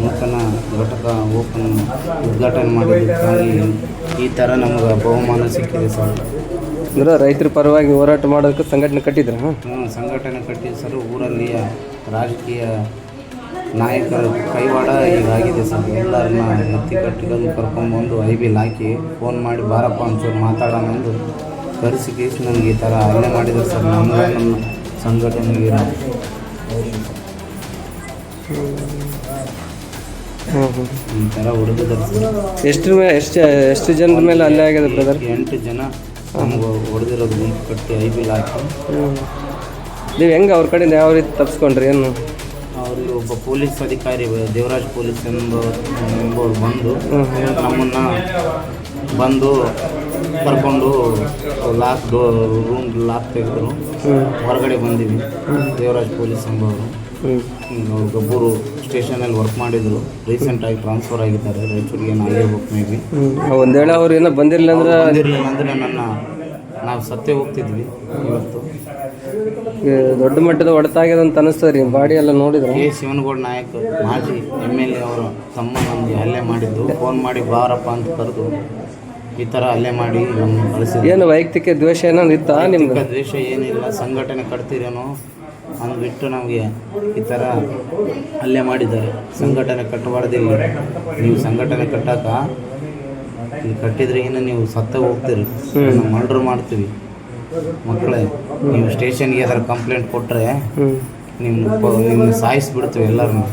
ನೂತನ ಘಟಕ ಓಪನ್ ಉದ್ಘಾಟನೆ ಮಾಡಿದ್ದಕ್ಕಾಗಿ ಈ ಥರ ನಮಗೆ ಬಹುಮಾನ ಸಿಕ್ಕಿದೆ ಸರ್. ಅಂದ್ರೆ ರೈತರ ಪರವಾಗಿ ಹೋರಾಟ ಮಾಡೋದಕ್ಕೆ ಸಂಘಟನೆ ಕಟ್ಟಿದ್ರ? ಹಾಂ ಸಂಘಟನೆ ಕಟ್ಟಿ ಸರ್ ಊರಲ್ಲಿಯ ರಾಜಕೀಯ ನಾಯಕರ ಕೈವಾಡ ಈಗಾಗಿದೆ ಸರ್. ಎಲ್ಲರನ್ನ ಎತ್ತಿ ಕಟ್ಟಿಕೊಂಡು ಕರ್ಕೊಂಬಂದು ಐ ಬಿಲ್ ಹಾಕಿ ಫೋನ್ ಮಾಡಿ ಬಾರಪ್ಪ ಒಂಚೂರು ಮಾತಾಡೋಣ ಅಂದು ಕರೆಸಿ ಕೇಸಿ ನನಗೆ ಈ ಥರ ಹಲ್ಲೆ ಮಾಡಿದ್ರು ಸರ್. ನಮ್ಮ ಸಂಘಟನೆಗೆ ಈ ಥರ ಹೊಡೆದಿದ್ದಾರೆ ಸರ್ ಎಷ್ಟು ಎಷ್ಟು ಎಷ್ಟು ಜನರ ಮೇಲೆ ಅಲ್ಲೇ ಆಗ್ಯದ ಬ್ರದರ್ ಎಂಟು ಜನ. ನಮ್ಗೆ ಹೊಡೆದಿರೋದು ಗುಂಪು ಕಟ್ಟಿ ಐ ಬಿಲ್ ಹಾಕಿ ನೀವು ಹೆಂಗೆ ಅವ್ರ ಕಡೆಯಿಂದ ಯಾವ ರೀತಿ ತಪ್ಸ್ಕೊಂಡ್ರಿ ಏನು? ಅವ್ರಿಗೆ ಒಬ್ಬ ಪೊಲೀಸ್ ಅಧಿಕಾರಿ ದೇವರಾಜ್ ಪೊಲೀಸ್ ಎಂಬ ಎಂಬವ್ರು ಬಂದು ನಮ್ಮನ್ನು ಬಂದು ಕರ್ಕೊಂಡು ಲಾಕ್ ಡೋ ರೂಮ್ ಲಾಕ್ ತೆಗೆದ್ರು. ಹೊರಗಡೆ ಬಂದಿವಿ. ದೇವರಾಜ್ ಪೊಲೀಸ್ ಎಂಬವರು. ಗಬ್ಬೂರು ಸ್ಟೇಷನಲ್ಲಿ ವರ್ಕ್ ಮಾಡಿದರು. ರೀಸೆಂಟಾಗಿ ಟ್ರಾನ್ಸ್ಫರ್ ಆಗಿದ್ದಾರೆ. ರಾಯಚೂರಿಗೆ ಏನು ಆಗಿರ್ಬೇಕು ಮೇ ಬಿ ಒಂದು ವೇಳೆ ಅವ್ರು ಏನೋ ಬಂದಿರಲಿಲ್ಲ ಅಂದ್ರೆ ಬಂದಿರಲಿಲ್ಲ ಅಂದರೆ ನನ್ನ ನಾವು ಸತ್ಯ ಹೋಗ್ತಿದ್ವಿ ಇವತ್ತು. ಈ ದೊಡ್ಡ ಮಟ್ಟದ ಹೊಡೆತ ಆಗಿದೆ ಅಂತ ಅನಿಸ್ತದೆ ರೀ. ಬಾಡಿ ಎಲ್ಲ ನೋಡಿದ್ರೆ? ಕೆ ಶಿವನಗೌಡ ನಾಯಕ್ ಮಾಜಿ ಎಂ ಎಲ್ ಎ ಅವರು ತಮ್ಮ ನಮಗೆ ಹಲ್ಲೆ ಮಾಡಿದ್ದು. ಫೋನ್ ಮಾಡಿ ಬಾರಪ್ಪ ಅಂತ ಕರೆದು ಈ ಥರ ಹಲ್ಲೆ ಮಾಡಿ ನಮ್ಮನ್ನು ಕಳಿಸಿದ್ರು. ಏನು ವೈಯಕ್ತಿಕ ದ್ವೇಷ ಏನೋ ಇತ್ತಾ ನಿಮ್ಗೆ ದ್ವೇಷ ಏನಿಲ್ಲ. ಸಂಘಟನೆ ಕಟ್ತೀರೇನೋ ಅಂದ್ಬಿಟ್ಟು ನಮಗೆ ಈ ಥರ ಹಲ್ಲೆ ಮಾಡಿದ್ದಾರೆ. ಸಂಘಟನೆ ಕಟ್ಟಬಾರ್ದಿಲ್ಲ. ನೀವು ಸಂಘಟನೆ ಕಟ್ಟಾಕ ಇಲ್ಲಿ ಕಟ್ಟಿದ್ರೆ ಇನ್ನು ನೀವು ಸತ್ತ ಹೋಗ್ತೀರಿ. ಮರ್ಡ್ರ್ ಮಾಡ್ತೀವಿ. ಮಕ್ಕಳೇ ನೀವು ಸ್ಟೇಷನ್ಗೆ ಅದರ ಕಂಪ್ಲೇಂಟ್ ಕೊಟ್ಟರೆ ನಿಮ್ಮ ನಿಮ್ಮ ಸಾಯಿಸ್ಬಿಡ್ತೀವಿ ಎಲ್ಲರನ್ನು.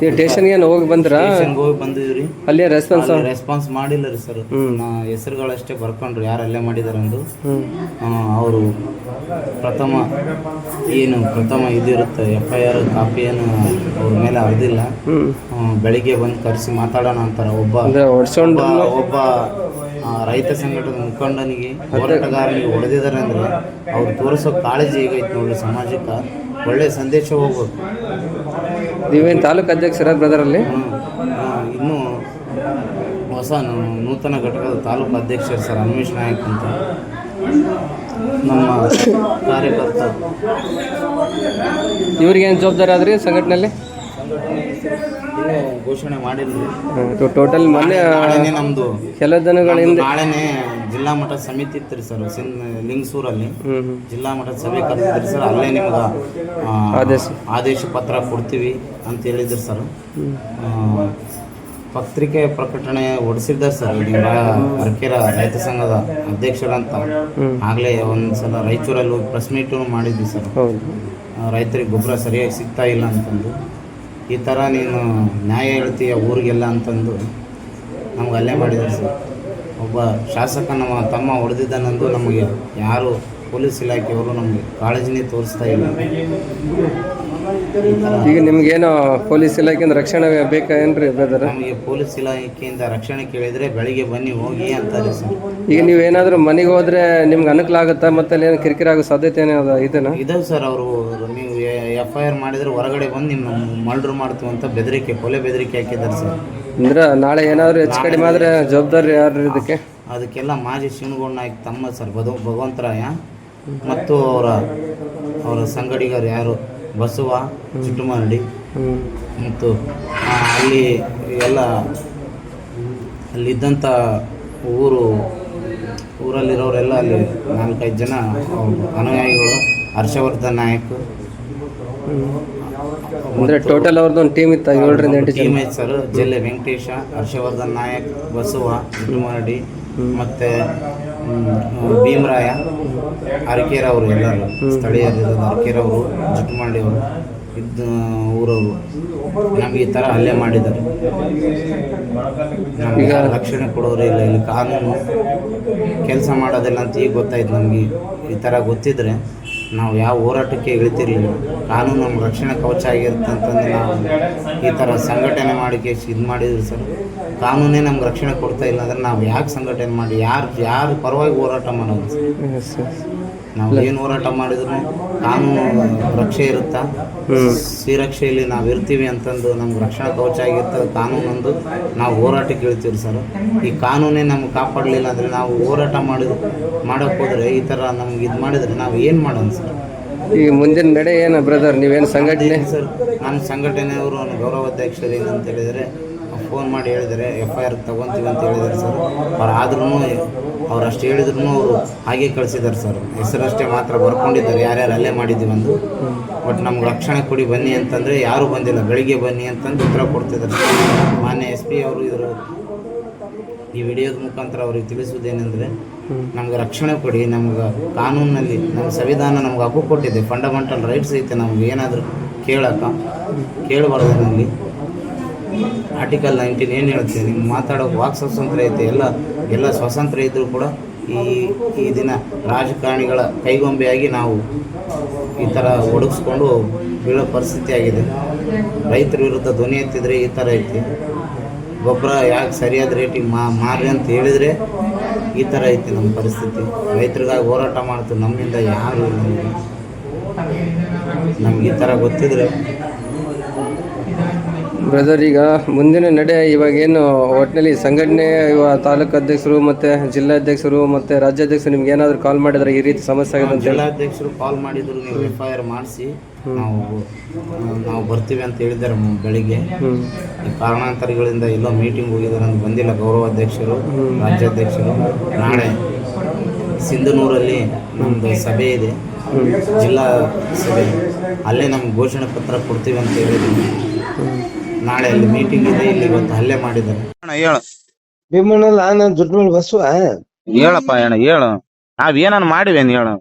ನೀವು ಸ್ಟೇಷನ್ಗೆ ಏನು ಹೋಗಿ ಬಂದ್ರಾ? ಸ್ಟೇಷನ್ಗೆ ಹೋಗಿ ಬಂದಿದ್ವಿ ಅಲ್ಲೇ ರೆಸ್ಪಾನ್ಸ್ ರೆಸ್ಪಾನ್ಸ್ ಮಾಡಿಲ್ಲ ರೀ ಸರ್ ನಾ ಹೆಸರುಗಳಷ್ಟೇ ಬರ್ಕೊಂಡ್ರು ಯಾರು ಅಲ್ಲೇ ಮಾಡಿದಾರಂದು ಅವರು ಪ್ರಥಮ ಏನು ಪ್ರಥಮ ಇದಿರುತ್ತೆ ಎಫ್ ಐ ಆರ್ ಕಾಪಿ ಏನು ಅವ್ರ ಮೇಲೆ ಅರ್ದಿಲ್ಲ ಬೆಳಿಗ್ಗೆ ಬಂದು ಕರೆಸಿ ಮಾತಾಡೋಣ ಅಂತಾರ. ಒಬ್ಬ ಅಂದರೆ ಹೊಡ್ಸ್ಕೊಂಡು ಒಬ್ಬ ಒಬ್ಬ ರೈತ ಸಂಘಟನೆ ಮುಖಂಡನಿಗೆ ಹೋರಾಟಗಾರನಿಗೆ ಹೊಡೆದಿದ್ದಾರೆ ಅಂದರೆ ಅವ್ರು ತೋರಿಸೋ ಕಾಳಜಿ ಹೇಗೈತೆ ನೋಡಿ ಸಮಾಜಕ್ಕೆ? ಒಳ್ಳೆ ಸಂದೇಶ ಹೋಗ್ಬೇಕು. ನೀವೇನು ತಾಲೂಕು ಅಧ್ಯಕ್ಷರ ಬ್ರದರಲ್ಲಿ? ಇನ್ನೂ ಇನ್ನು ಹೊಸ ನೂತನ ಘಟಕದ ತಾಲೂಕು ಅಧ್ಯಕ್ಷರು ಸರ್ ಅನ್ವೇಷ್ ನಾಯಕ್ ಅಂತ ನಮ್ಮ ಕಾರ್ಯಕರ್ತ. ಇವ್ರಿಗೇನು ಜವಾಬ್ದಾರಿ ಆದ್ರಿ ಸಂಘಟನೆಯಲ್ಲಿ ಇನ್ನೂ ಘೋಷಣೆ ಮಾಡಿಲ್ಲ ಟೋಟಲ್ ಮೊನ್ನೆ ನಾಳೆನೇ ನಮ್ಮದು ಕೆಲ ದಿನಗಳಿಂದ ನಾಳೆನೇ ಜಿಲ್ಲಾ ಮಟ್ಟದ ಸಮಿತಿ ಇತ್ತು ಸರ್ ಸಿನ್ ಲಿಂಗಸೂರಲ್ಲಿ. ಜಿಲ್ಲಾ ಮಟ್ಟದ ಸಭೆ ಕರೆದಿದ್ರು ಸರ್ ಅಲ್ಲೇ ನಿಮ್ಗೆ ಆದೇಶ. ಆದೇಶ ಪತ್ರ ಕೊಡ್ತೀವಿ ಅಂತ ಹೇಳಿದ್ರು ಸರ್ ಪತ್ರಿಕೆ ಪ್ರಕಟಣೆ ಹೊಡಿಸಿದ್ದ ಸರ್ ಅರಕೆರ ರೈತ ಸಂಘದ ಅಧ್ಯಕ್ಷರಂತ. ಆಗಲೇ ಒಂದ್ಸಲ ರಾಯಚೂರಲ್ಲಿ ಹೋಗಿ ಪ್ರೆಸ್ ಮೀಟು ಮಾಡಿದ್ವಿ ಸರ್ ರೈತರಿಗೆ ಗೊಬ್ಬರ ಸರಿಯಾಗಿ ಸಿಗ್ತಾ ಇಲ್ಲ ಅಂತಂದು. ಈ ಥರ ನೀನು ನ್ಯಾಯ ಹೇಳ್ತೀಯ ಊರಿಗೆಲ್ಲ ಅಂತಂದು ನಮ್ಗೆ ಅಲ್ಲೇ ಮಾಡಿದ್ರು ಸರ್. ಒಬ್ಬ ಶಾಸಕ ನಮ್ಮ ತಮ್ಮ ಹೊಡೆದಿದ್ದಾನಂದು ನಮಗೆ ಯಾರು ಪೊಲೀಸ್ ಇಲಾಖೆಯವರು ನಮಗೆ ಕಾಳಜಿನೇ ತೋರಿಸ್ತಾ ಇಲ್ಲ. ಈಗ ನಿಮ್ಗೇನೋ ಪೊಲೀಸ್ ಇಲಾಖೆಯಿಂದ ರಕ್ಷಣೆ ಬೇಕಾ ಏನ್ರಿ ಬ್ರದರ್? ನಮಗೆ ಪೊಲೀಸ್ ಇಲಾಖೆಯಿಂದ ರಕ್ಷಣೆ ಕೇಳಿದರೆ ಬೆಳಿಗ್ಗೆ ಬನ್ನಿ ಹೋಗಿ ಅಂತಾರೆ ಸರ್. ಈಗ ನೀವೇನಾದರೂ ಮನೆಗೆ ಹೋದ್ರೆ ನಿಮ್ಗೆ ಅನುಕೂಲ ಆಗುತ್ತಾ? ಮತ್ತೆ ಅಲ್ಲಿ ಏನು ಕಿರಿಕಿರಿ ಆಗೋ ಸಾಧ್ಯತೆ ಏನೋ ಅದ ಇದನ್ನ? ಇದಾವೆ ಸರ್ ಅವರು ನೀವು ಎಫ್ ಐ ಆರ್ ಮಾಡಿದ್ರೆ ಹೊರಗಡೆ ಬಂದು ನಿಮ್ಮ ಮರ್ಡ್ರ್ ಮಾಡ್ತೀವಿ ಅಂತ ಬೆದರಿಕೆ ಕೊಲೆ ಬೆದರಿಕೆ ಹಾಕಿದ್ದಾರೆ ಸರ್. ಅಂದ್ರೆ ನಾಳೆ ಏನಾದರೂ ಹೆಚ್ಚು ಕಡಿಮೆ ಆದರೆ ಜವಾಬ್ದಾರಿ ಯಾರು ಇದಕ್ಕೆ ಅದಕ್ಕೆಲ್ಲ ಮಾಜಿ ಶಿವನಗೌಡ ನಾಯಕ್ ತಮ್ಮ ಸರ್ ಬದು ಭಗವಂತರಾಯ ಮತ್ತು ಅವರ ಅವರ ಸಂಗಡಿಗರು ಯಾರು? ಬಸವ ಚಿಟ್ಟುಮಾರಡಿ ಮತ್ತು ಅಲ್ಲಿ ಎಲ್ಲ ಅಲ್ಲಿದ್ದಂಥ ಊರು ಊರಲ್ಲಿರೋರೆಲ್ಲ ಅಲ್ಲಿ ನಾಲ್ಕೈದು ಜನ ಅನುಯಾಯಿಗಳು ಹರ್ಷವರ್ಧನ್ ನಾಯಕ್. ಅಂದರೆ ಟೋಟಲ್ ಅವ್ರದ್ದು ಒಂದು ಟೀಮ್ ಇತ್ತು ಏಳರಿಂದ ಎಂಟು ಜನ? ಟೀಮ್ ಐತೆ ಸರ್ ಜಿಲ್ಲೆ ವೆಂಕಟೇಶ ಹರ್ಷವರ್ಧನ್ ನಾಯಕ್ ಬಸವ ಚಿಟ್ಟುಮಾರಡಿ ಮತ್ತು ಭೀಮರಾಯ ಅರಕೇರ ಅವರು ಎಲ್ಲರೂ ಸ್ಥಳೀಯ ಅರಕೇರ ಅವರು ಇದ್ದ ಊರವರು ನಮಗೆ ಈ ಥರ ಹಲ್ಲೆ ಮಾಡಿದ್ದಾರೆ. ನಮಗೆ ರಕ್ಷಣೆ ಕೊಡೋರು ಇಲ್ಲ. ಇಲ್ಲಿ ಕಾನೂನು ಕೆಲಸ ಮಾಡೋದಿಲ್ಲ ಅಂತ ಈಗ ಗೊತ್ತಾಯ್ತು ನಮಗೆ. ಈ ಥರ ಗೊತ್ತಿದ್ರೆ ನಾವು ಯಾವ ಹೋರಾಟಕ್ಕೆ ಇಳಿತಿರಲಿಲ್ಲ. ಕಾನೂನು ನಮ್ಮ ರಕ್ಷಣೆ ಕವಚ ಆಗಿರುತ್ತೆ ಅಂತಂದು ನಾವು ಈ ಥರ ಸಂಘಟನೆ ಮಾಡಿ ಇದು ಮಾಡಿದ್ರು ಸರ್. ಕಾನೂನೇ ನಮ್ಗೆ ರಕ್ಷಣೆ ಕೊಡ್ತಾ ಇಲ್ಲ ಅಂದ್ರೆ ನಾವು ಯಾಕೆ ಸಂಘಟನೆ ಮಾಡಿ, ಯಾರು ಯಾರು ಪರವಾಗಿ ಹೋರಾಟ ಮಾಡೋದು ಸರ್. ನಾವು ಏನು ಹೋರಾಟ ಮಾಡಿದ್ರು ಕಾನೂನು ರಕ್ಷೆ ಇರುತ್ತಾ? ಶ್ರೀರಕ್ಷೆಯಲ್ಲಿ ನಾವು ಇರ್ತೀವಿ ಅಂತಂದು ನಮ್ಗೆ ರಕ್ಷಣಾ ಕವಚ ಆಗಿರ್ತದೆ ಕಾನೂನೊಂದು ನಾವು ಹೋರಾಟಕ್ಕೆ ಇಳ್ತೀವಿ ಸರ್. ಈ ಕಾನೂನೇ ನಮ್ಗೆ ಕಾಪಾಡಲಿಲ್ಲ ಅಂದರೆ ನಾವು ಹೋರಾಟ ಮಾಡಿದ್ರು ಮಾಡೋಕ್ಕೆ ಹೋದರೆ ಈ ಥರ ನಮ್ಗೆ ಇದು ಮಾಡಿದರೆ ನಾವು ಏನು ಮಾಡೋಣ ಸರ್? ಈಗ ಮುಂದಿನ ನಡೆ ಏನು ಬ್ರದರ್ ನೀವೇನು ಸಂಘಟನೆ? ಸರ್ ನಾನು ಸಂಘಟನೆಯವರು ಗೌರವಾಧ್ಯಕ್ಷರು ಏನಂತ ಹೇಳಿದರೆ ಫೋನ್ ಮಾಡಿ ಹೇಳಿದರೆ ಎಫ್ ಐ ಆರ್ ತಗೊಂತೀವಿ ಅಂತ ಹೇಳಿದ್ದಾರೆ ಸರ್. ಅವ್ರು ಆದ್ರೂ ಅವ್ರು ಅಷ್ಟು ಹೇಳಿದ್ರು ಅವರು ಹಾಗೆ ಕಳಿಸಿದ್ದಾರೆ ಸರ್. ಹೆಸರಷ್ಟೇ ಮಾತ್ರ ಬರ್ಕೊಂಡಿದ್ದಾರೆ. ಯಾರ್ಯಾರು ಅಲ್ಲೇ ಮಾಡಿದ್ದೀವಿ ಅಂದು. ಬಟ್ ನಮ್ಗೆ ರಕ್ಷಣೆ ಕೊಡಿ ಬನ್ನಿ ಅಂತಂದರೆ ಯಾರೂ ಬಂದಿಲ್ಲ. ಬೆಳಿಗ್ಗೆ ಬನ್ನಿ ಅಂತಂದು ಉತ್ತರ ಕೊಡ್ತಿದ್ದಾರೆ ಮಾನ್ಯ ಎಸ್ ಪಿ ಅವರು ಇದ್ರ ಈ ವಿಡಿಯೋದ ಮುಖಾಂತರ ಅವ್ರಿಗೆ ತಿಳಿಸುವುದೇನೆಂದರೆ, ನಮ್ಗೆ ರಕ್ಷಣೆ ಕೊಡಿ. ನಮ್ಗೆ ಕಾನೂನಲ್ಲಿ, ನಮ್ಮ ಸಂವಿಧಾನ ನಮ್ಗೆ ಹಕ್ಕು ಕೊಟ್ಟಿದೆ. ಫಂಡಮೆಂಟಲ್ ರೈಟ್ಸ್ ಐತೆ ನಮ್ಗೆ. ಏನಾದರೂ ಕೇಳಕ್ಕ, ಕೇಳಬಾರ್ದು ನಮಗೆ ಆರ್ಟಿಕಲ್ ನೈನ್ಟೀನ್ ಏನು ಹೇಳುತ್ತೆ? ನಿಮ್ಗೆ ಮಾತಾಡೋ ವಾಕ್ ಸ್ವಾತಂತ್ರ್ಯ ಐತೆ, ಎಲ್ಲ ಎಲ್ಲ ಸ್ವಾತಂತ್ರ್ಯ ಇದ್ದರೂ ಕೂಡ ಈ ಈ ದಿನ ರಾಜಕಾರಣಿಗಳ ಕೈಗೊಂಬೆಯಾಗಿ ನಾವು ಈ ಥರ ಒಡಗಿಸ್ಕೊಂಡು ಬೀಳೋ ಪರಿಸ್ಥಿತಿ ಆಗಿದೆ. ರೈತರ ವಿರುದ್ಧ ಧ್ವನಿ ಎತ್ತಿದ್ರೆ ಈ ಥರ ಐತಿ. ಗೊಬ್ಬರ ಯಾಕೆ ಸರಿಯಾದ ರೇಟಿಗೆ ಮಾ ಮಾರಿ ಅಂತ ಹೇಳಿದರೆ ಈ ಥರ ಐತಿ ನಮ್ಮ ಪರಿಸ್ಥಿತಿ. ರೈತರಿಗಾಗಿ ಹೋರಾಟ ಮಾಡ್ತೀವಿ, ನಮ್ಮಿಂದ ಯಾರು. ನಮ್ಗೆ ಈ ಥರ ಗೊತ್ತಿದ್ರೆ ಬ್ರದರ್ ಈಗ ಮುಂದಿನ ನಡೆ ಇವಾಗ ಏನು? ಒಟ್ಟಿನಲ್ಲಿ ಸಂಘಟನೆ ಇವಾಗ ತಾಲೂಕು ಅಧ್ಯಕ್ಷರು ಮತ್ತೆ ಜಿಲ್ಲಾಧ್ಯಕ್ಷರು ಮತ್ತೆ ರಾಜ್ಯಾಧ್ಯಕ್ಷರು ನಿಮ್ಗೆ ಏನಾದ್ರು ಕಾಲ್ ಮಾಡಿದ್ರೆ ಈ ರೀತಿ ಸಮಸ್ಯೆ ಆಗಿದೆ ಅಂತ ಹೇಳಿ. ಜಿಲ್ಲಾಧ್ಯಕ್ಷರು ಕಾಲ್ ಮಾಡಿದ್ರು ನೀವು ಎಫ್ ಐ ಆರ್ ಮಾಡಿಸಿ ನಾವು ನಾವು ಬರ್ತೀವಿ ಅಂತ ಹೇಳಿದ್ದಾರೆ ಬೆಳಗ್ಗೆ. ಬೆಳಿಗ್ಗೆ ಈ ಕಾರಣಾಂತರಗಳಿಂದ ಎಲ್ಲೋ ಮೀಟಿಂಗ್ ಹೋಗಿದ್ದಾರೆ ಅಂತ ಬಂದಿಲ್ಲ ಗೌರವಾಧ್ಯಕ್ಷರು ರಾಜ್ಯಾಧ್ಯಕ್ಷರು ನಾಳೆ ಸಿಂಧನೂರಲ್ಲಿ ನಮ್ಮದು ಸಭೆ ಇದೆ. ಜಿಲ್ಲಾ ಸಭೆ. ಅಲ್ಲೇ ನಮ್ಗೆ ಘೋಷಣೆ ಪತ್ರ ಕೊಡ್ತೀವಿ ಅಂತ ಹೇಳಿದ್ವಿ ನಾಳೆ ಅಲ್ಲಿ ಮೀಟಿಂಗ್ ಇದೆ ಇಲ್ಲಿ ಒಂದು ಹಲ್ಲೆ ಮಾಡಿದ್ದಾರೆ. ಅಣ್ಣ ಹೇಳು. ಭೀಮಣ್ಣಲ್ಲ ನಾನು ದುಡ್ಡು ಮೇಲೆ ಬಸವ ಹೇಳಪ್ಪ ಅಣ್ಣ ಹೇಳು. ನಾವ್ ಏನನ್ ಮಾಡಿವೇನ್ ಹೇಳು.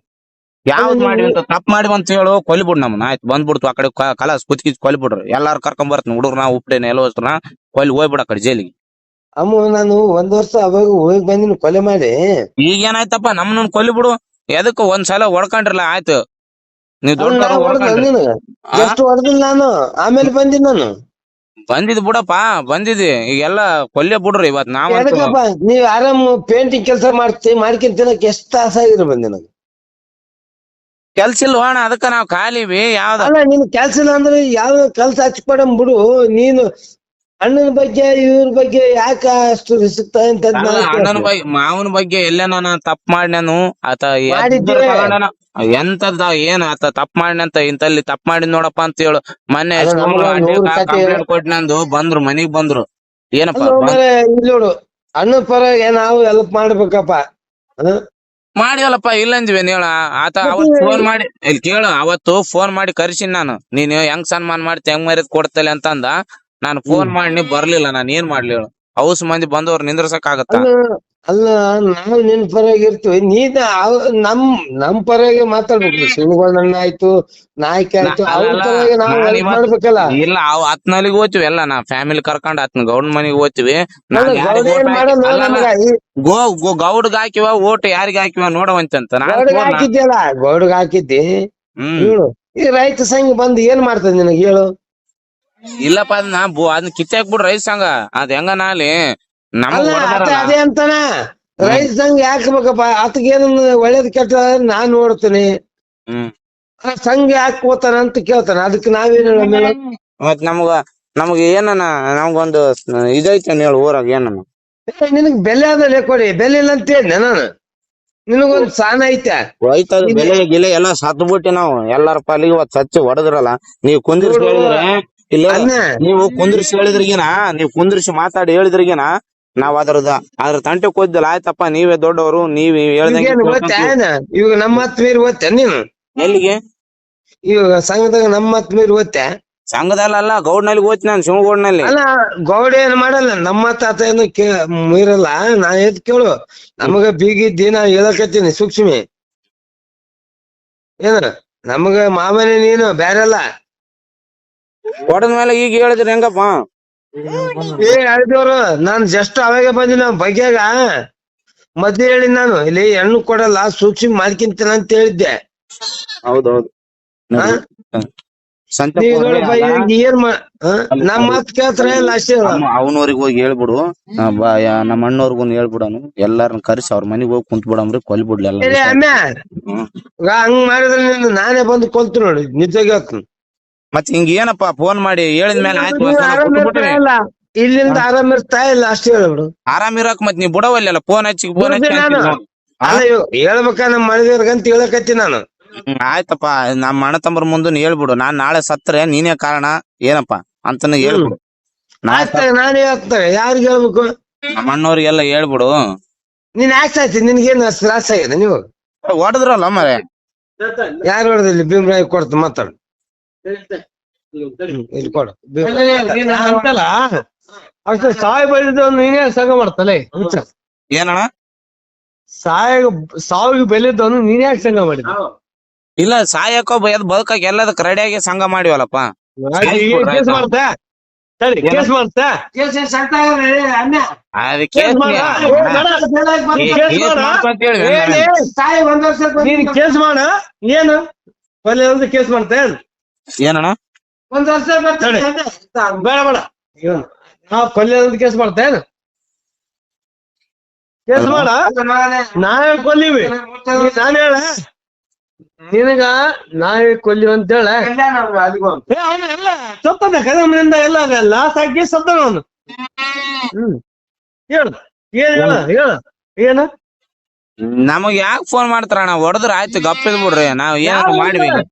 ಯಾವ್ದ್ ಮಾಡಿವಿ ಅಂತ ತಪ್ಪು ಮಾಡಿವಿ ಅಂತ ಹೇಳು ಕೊಲಿಬಿಡ್ ನಮ್ಮನ್ನ. ಆಯ್ತು ಬಂದ್ಬಿಡ್ತು ಆ ಕಡೆ ಕಲಾಸ್ ಕುತ್ಕಿ ಕೊಲಿಬಿಡ್ರಿ. ಎಲ್ಲಾರು ಕರ್ಕೊಂಡ್ ಬರ್ತೀನಿ ಹುಡುಗ್ರು ನಾವು ಉಪ್ಡೇನೆ ಎಲ್ಲ ಹೋಸ್ತ್ರನ ಕೊಲ್ಲಿ ಹೋಗ್ಬಿಡ ಕಡೆ ಜೈಲಿಗೆ. ಅಮ್ಮ ನಾನು ಒಂದ್ ವರ್ಷ ಅವಾಗ ಹೋಗಿ ಬಂದಿನಿ ಕೊಲೆ ಮಾಡಿ. ಈಗ ಏನಾಯ್ತಪ್ಪ ನಮ್ಮನ್ನ ಕೊಲಿಬಿಡು. ಎದಕ್ಕ ಒಂದ್ಸಲ ಹೊಡ್ಕೊಂಡ್ರಲ್ಲ ಆಯ್ತು. ನೀವ್ ದೊಡ್ಡ ಹೊಡೆದಿಲ್ಲ ನಾನು? ಆಮೇಲೆ ಬಂದಿನಿ ನಾನು. ಬಂದಿದ್ ಬಿಡಪ್ಪ ಬಂದಿದ್ವಿ ಈಗೆಲ್ಲ ಕೊಲ್ಲೆ ಬಿಡ್ರಿ ಇವತ್ ನಾವ್ ಎದಕ್ಕಪ್ಪ ನೀವ್ ಆರಾಮ್ ಪೇಂಟಿಂಗ್ ಕೆಲಸ ಮಾಡ್ತಿ ಮಾಡ್ಕೊಂಡ್ ತಿನ್ನಕ್ ಎಷ್ಟ್ ತಾಸ ಆಗಿದ್ರಿ ಬಂದ್ ನನಗೆ? ಕೆಲ್ಸ ಇಲ್ವಾ ಅಣ್ಣ ಅದಕ್ಕ ನಾವ್ ಖಾಲಿವಿ ಯಾವ್ದ? ಅಲ್ಲ ನಿನ್ ಕೆಲ್ಸ ಇಲ್ಲ ಅಂದ್ರೆ ಯಾವ ಕೆಲ್ಸ ಹಚ್ಕೊಡಮ್ ಬಿಡು. ನೀನು ಅಣ್ಣನ ಬಗ್ಗೆ ಇವ್ರ ಬಗ್ಗೆ ಯಾಕ ಅಷ್ಟು ಅಂತ ಅಣ್ಣನ ಬಗ್ಗೆ ಮಾವನ ಬಗ್ಗೆ ಎಲ್ಲ ನಾನು ತಪ್ಪು ಮಾಡ್ಯಾನು ಆತ ಎಂತದ ಏನ್ ಆತ ತಪ್ಪು ಮಾಡ್ನಂತ ಇಂತಲ್ಲಿ ತಪ್ಪು ಮಾಡಿದ್ ನೋಡಪ್ಪ ಅಂತ ಹೇಳು. ಮೊನ್ನೆ ಕಂಪ್ಲೇಂಟ್ ಕೊಟ್ನಂದು ಬಂದ್ರು ಮನಿಗ್ ಬಂದ್ರು. ಏನಪ್ಪ ನೋಡು ಅಣ್ಣನ ಪರ ನಾವು ಹೆಲ್ಪ್ ಮಾಡ್ಬೇಕಪ್ಪ? ಮಾಡಿವಲ್ಲಪ್ಪ ಇಲ್ಲ ಅಂದ್ವಿ ಹೇಳ. ಆತ ಅವತ್ ಫೋನ್ ಮಾಡಿ ಇಲ್ಲಿ ಕೇಳು ಅವತ್ತು ಫೋನ್ ಮಾಡಿ ಕರ್ಸಿನ್ ನಾನು. ನೀನು ಹೆಂಗ್ ಸನ್ಮಾನ ಮಾಡ್ತಿ ಹೆಂಗ್ ಮರ್ಯಾದ ಕೊಡ್ತಲೆ ಅಂತಂದ. ನಾನು ಫೋನ್ ಮಾಡಿ ನೀ ಬರ್ಲಿಲ್ಲ ನಾನ್ ಏನ್ ಮಾಡ್ಲಿ ಹೇಳು? ಹೌಸ್ ಮಂದಿ ಬಂದವ್ರು ನಿಂದ್ರಸಕ್ ಆಗತ್ತ ಅಲ್ಲ ಅಲ್ಲ ನಾವು ನಿನ್ ಪರವಾಗಿ ಇರ್ತೀವಿ. ನೀನ್ ಅವ್- ನಮ್ ನಮ್ ಪರವಾಗಿ ಮಾತಾಡ್ಬೇಕು. ಶಿವಗೌಡಣ್ಣ ಆಯ್ತು ನಾಯ್ಕ ಆಯ್ತು ಅವ್ರ ಪರವಾಗಿ ನಾವ್ ನಾನ್ ಹೆಲ್ಪ್ ಇವತ್ತು- ಮಾಡ್ಬೇಕಲ್ಲ? ಇಲ್ಲ ಅವ್ ಹತ್ನಲ್ಲಿಗೆ ಹೋಗ್ತಿವಿ ಎಲ್ಲ ನಾ ಫ್ಯಾಮಿಲಿ ಕರ್ಕೊಂಡ್ ಹತ್ನ ಗೌಡ್ ಮನಿಗ್ ಹೋಗ್ತಿವಿ ನಾನ್ ನಾನು ಯಾರಿಗ್ ಗೌಡ vote ಮಾಡಲ್ಲ ಹಾಕಿ- ಅಲ್ಲಲ್ಲ, ನಮ್ಗ ಈ ಗೋ ಗೋ- ಗೌಡ್ಗ್ ಹಾಕಿವ ಓಟ್ ಯಾರಿಗ ಹಾಕಿವ ನೋಡವಂತಂತ ನಾನ್ ಗೌಡಗ್ phone ನಾ- ಹಾಕಿದ್ಯಲ್ಲ ಗೌಡಗ್ ಹಾಕಿದ್ದಿ? ಹ್ಮ್. ಹೇಳು ಈ ರೈತ ಸಂಘ ಬಂದು ಏನ್ ಮಾಡ್ತದ ನಿನಗೆ? ಹೇಳು. ಇಲ್ಲಪ್ಪ ಅದನ್ನ ಬು ಅದನ್ನ ಕಿತ್ತೆ ಬಿಡ್ರಿ ರೈಸ್ ಸಂಘ ಅದ್ ಹೆಂಗ ನಾಲಿ ನಮಗ್ ಅಲ್ಲ ಆತ ಹೊಡ್ದಾರಲ್ಲ. ಅದೇ ಅಂತಾನ. ರೈಸ್ ಸಂಘ ಹಾಕ್ಬೇಕಪ್ಪ? ಬೇಕಪ್ಪ ಆತಗ ಏನ ಒಳ್ಳೇದ್ ಕೆಟ್ಟ ನಾನ್ ನೋಡ್ತೀನಿ. ಹ್ಮ್. ಆ ಸಂಘ ಯಾಕೆ ಹೋತಾನ ಅಂತ ಕೇಳ್ತಾನ. ಅದಕ್ಕೆ ನಾವೇನ್ ಹೇಳೋಣ ಹೇಳು? ಮತ್ ನಮಗ ನಮಗ ಏನನ ನಮಗೊಂದು ಇದೈತೆ ಹೇಳು ಊರಾಗ ಏನನ. ಏ, ನಿನಗ್ ಬೆಲೆ ಅದಲ್ಲ ಕೊಡಿ. ಬೆಲೆ ಇಲ್ಲ ಅಂತ ಹೇಳಿ ನಾನು. ನಿನಗೊಂದ್ ಸಾನ ಐತೆ. ರೈತ ಬೆಲೆ ಗಿಲೆ ಎಲ್ಲ ಸತ್ ಬಿಟ್ಟಿ ನಾವು. ಎಲ್ಲಾರ ಪಾಲಿಗೆ ಇವತ್ ಸಚ್ಚಿ ಹೊಡೆದ್ರಲ್ಲ. ನೀವ್ ಕುಂದಿರ್ಸ್ ಹೇಳಿದ್ರೆ ಇಲ್ಲ. ನೀವು ಕುಂದ್ರಿಸಿ ಹೇಳಿದ್ರಿಗಿನ? ನೀವು ಕುಂದ್ರಿಸಿ ಮಾತಾಡಿ ಹೇಳಿದ್ರಿಗಿನ? ನಾವ್ ಅದ್ರದ ಅದ್ರ ತಂಟೆ ಕೊದ್ದಿಲ್ಲ ಆಯ್ತಪ್ಪ ನೀವೇ ದೊಡ್ಡವರು ನೀವ್ ಹೇಳ್ದಂಗೆ ಇವಾಗ ನಮ್ಮ ಹತ್ ಮೀರಿ ಓದ್ತೆ ನೀನು? ಎಲ್ಲಿಗೆ? ಇವಾಗ ಸಂಘದಾಗ ನಮ್ಮ ಹತ್ ಮೀರಿ ಓದ್ತೆ ಸಂಘದಲ್ಲ ಗೌಡ್ನಲ್ಲಿ ಓದ್ತಿ ನಾನು ಶಿವಗೌಡ್ನಲ್ಲಿ ಅಲ್ಲ ಗೌಡ ಏನ್ ಮಾಡಲ್ಲ ನಮ್ಮ ತಾತ ಏನು ಮೀರಲ್ಲ ನಾ ಎದ್ ಕೇಳು. ನಮಗ ಬೀಗಿ ದಿನ ಹೇಳಕತ್ತೀನಿ ಸೂಕ್ಷ್ಮಿ. ಏನ? ನಮಗ ಮಾಮನೆ ನೀನು ಬ್ಯಾರಲ್ಲ. ಹೊಡೆದ ಮೇಲೆ ಈಗ ಹೇಳಿದ್ರಿ ಹೆಂಗಪ್ಪ? ಏ ಹೇಳಿದವ್ರು ನಾನ್ ಜಸ್ಟ್ ಅವಾಗ ಬಂದಿನ ಬಗ್ಯಾಗ ಮದ್ವೆ ಹೇಳಿ ನಾನು. ಇಲ್ಲಿ ಹೆಣ್ಣು ಕೊಡಲ್ಲ ಸೂಕ್ಷ್ಮ ಮಾಡ್ಕಿಂತೀನಿ ಅಂತ ಹೇಳಿದ್ದೆ. ಹೌದೌದು. ಹಾ? ಸಂತೆ ನೀವ್ ನೋಡಪ್ಪ ಇವಾಗ ಏನ್ ಮಾ ಹಾ? ನಮ್ ಮಾತ್ ಕೇಳ್ತಾರ ಇಲ್ಲ ಅವನವ್ರಿಗೆ ಹೋಗಿ ಹೇಳ್ಬಿಡು. ಆ, ಬಾ- ಯಾ- ನಮ್ಮ ಅಣ್ಣವ್ರಿಗೂ ಹೇಳ್ಬಿಡನು. ಎಲ್ಲಾರನ್ನ ಕರ್ಸಿ ಅವ್ರ ಮನೆಗೆ ಹೋಗಿ ಕುಂತ್ ಬಿಡಮ್ರಿ ಎಲ್ಲ ಅಮ್ಯ ಹ್ಮ್. ಈಗ ಹಂಗ್ ಮಾಡಿದ್ರೆ ನೀನು ನಾನೇ ಬಂದು ಕೊಲ್ತು ನೋಡಿ ನಿಜ ಹೇಳ್ತೀನಿ ಮತ್ ಹಿಂಗ ಏನಪ್ಪ ಫೋನ್ ಮಾಡಿ ಹೇಳಿದ ಮೇಲೆ ಆಯ್ತು ಇಲ್ಲಿಂದ ಆರಾಮ್ ಇರ್ತಾ ಇಲ್ಲ ಅಷ್ಟೇ ಹೇಳ್ಬಿಡು ಆರಾಮ್ ಇರೋಕ್ ಮತ್ ನೀವ್ ಬಿಡವಲ್ಲ ಫೋನ್ ಹಚ್ಚಿ ಫೋನ್ ಹಚ್ಚಿ ಹೇಳ್ಬೇಕ ನಮ್ ಮಳಿದವ್ರಿಗಂತ ಹೇಳಕತ್ತಿ ನಾನು. ಆಯ್ತಪ್ಪ ನಮ್ಮ ಅಣ್ಣ ತಮ್ಮರ ಮುಂದೆ ಹೇಳ್ಬಿಡು. ನಾನ್ ನಾಳೆ ಸತ್ರೆ ನೀನೇ ಕಾರಣ ಏನಪ್ಪ ಅಂತ ಹೇಳ್ಬಿಡು. ನಾನೇ ಆಗ್ತದೆ ಯಾರಿಗೆ ಹೇಳ್ಬೇಕು? ನಮ್ಮ ಅಣ್ಣವ್ರಿಗೆಲ್ಲ ಹೇಳ್ಬಿಡು. ನೀನ್ ಆಯ್ತಾಯ್ತು ನಿನ್ಗೇನು ತ್ರಾಸ ಆಗಿದೆ ನೀವು? ಹೊಡೆದ್ರಲ್ಲ ಮರೆ? ಯಾರು ಹೊಡೆದಿಲ್ಲ ಭೀಮ್ರಾಯ್ ಕೊಡ್ತು ಮಾತಾಡು ಹ್ಮ್, ಇಲ್ಲಿ ಕೊಡು ಭೀಮ್- ಅಂತಲ್ಲ? ಅಷ್ಟು ಸಾಯಿ ಬೆಳೆದ ನೀನೇ ಸಂಘ ಮಾಡ್ತಲೆ? ಏನಣ್ಣ? ಸಾಯ ಸಾವಿಗೆ ಬೆಳೆದವನು ನೀನೇ ಯಾಕೆ ಸಂಘ ಮಾಡಿದ ಇಲ್ಲ ಸಾಯಕ್ಕೋ ಬಯದ್ ಬದುಕಕ್ ಎಲ್ಲದಕ್ ರೆಡಿಯಾಗಿ ಸಂಘ ಮಾಡಿವಲ್ಲಪ್ಪ. ಕೇಸ್ ಮಾಡ್ತಾ. ಸರಿ ಕೇಸ್ ಮಾಡ್ತಾ. ಅದಕ್ಕೆ ಕೇಸ್ ಮಾಡ. ಕೇಸ್ ಮಾಡ. ನೀನ್ ಕೇಸ್ ಮಾಡ. ಏನು? ಕೇಸ್ ಮಾಡ್ತಾ ಏನ್? ಏನಣ್ಣ? ಒಂದ್ ವರ್ಷ ತಡಿ. ಬೇಡ ಬೇಡ. ಇವನು ನಾ ಕೊಲೆ ಕೇಸ್ ಮಾಡ್ತಾ ಏನು? ಕೇಸ್ ಮಾಡ. ನಾವೇ ಕೊಲ್ಲಿವಿ. ನಾನು ಹೇಳ. ನಿನಗ ನಾವೇ ಕೊಲ್ಲಿ ಅಂತ ಹೇಳ. ಏ, ಅವ್ನು ಎಲ್ಲ ಸತ್ತದ ಕದಮನಿಂದ ಎಲ್ಲ ಲಾಸ್ ಆಗಿ ಸತ್ತನ ಅವನು. ಹ್ಮ್. ಹೇಳು. ಏನ್ ಹೇಳ? ಹೇಳ. ಏನ? ನಮಗ್ ಯಾಕೆ ಫೋನ್ ಮಾಡ್ತಾರಣ್ಣ? ಹೊಡೆದ್ರ ಆಯ್ತು ಗಪ್ಪಿದ್ ಬಿಡ್ರಿ. ನಾವ್ ಏನಾದ್ರು ಮಾಡಿವಿ